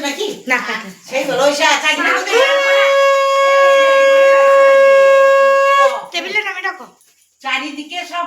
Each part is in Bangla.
নাকি? না কাটে সেই হলো ওই টেবিলে নামে রাখো চারিদিকে সব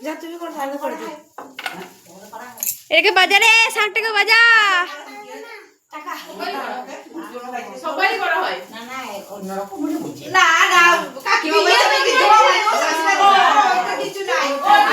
যা তুমি করে ভালো করে দিও বাজারে শাকটাকে বাজা। সবাই করা হয়। না না অন্যরকম মনে না না কাকিমা হয় না কিছু নাই। ঘরে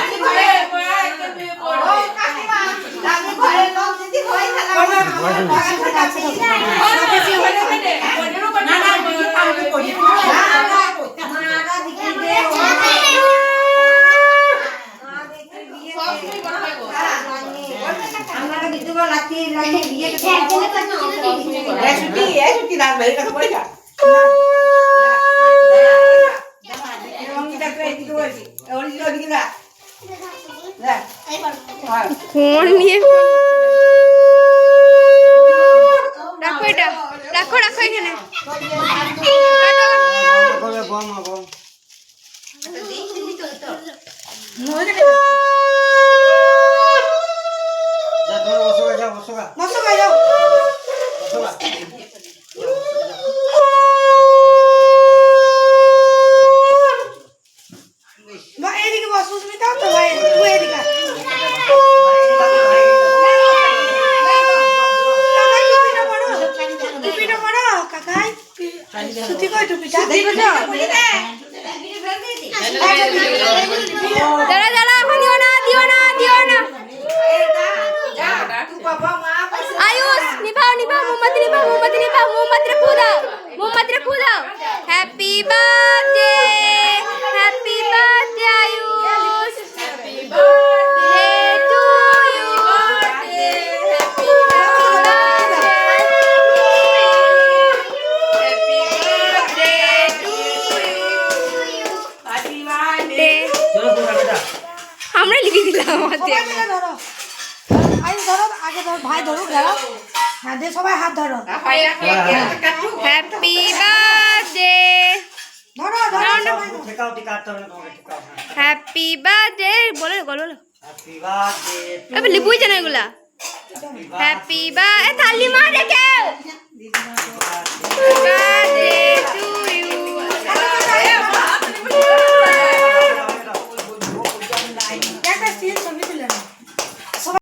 ফোন নিয়ে রাখো এটা। রাখো রাখো এখানে। দাঁড়া দাঁড়া এখন দিও না দিও না দিও না বাবা মা আয়ুষ নিভাও নিভাও মোমবাতি নিভাও মোমবাতি নিভাও মোমবাতি ফু দাও মোমবাতি ফু দাও happy birthday happy birthday Ayush happy birthday to you happy birthday to you আমরা লিখে দিলাম আমাদের সবাই মিলে ধরো আই ধরো আগে ধরো ভাই ধরো ধরো হ্যাঁ সবাই হাত ধরো। Happy birthday. ধরো ধরো। হ্যাপি বার্থডে বলো বলো বলো। এবার লিপুই জানো এগুলা। হ্যাপি বা এ তালি মার কেউ।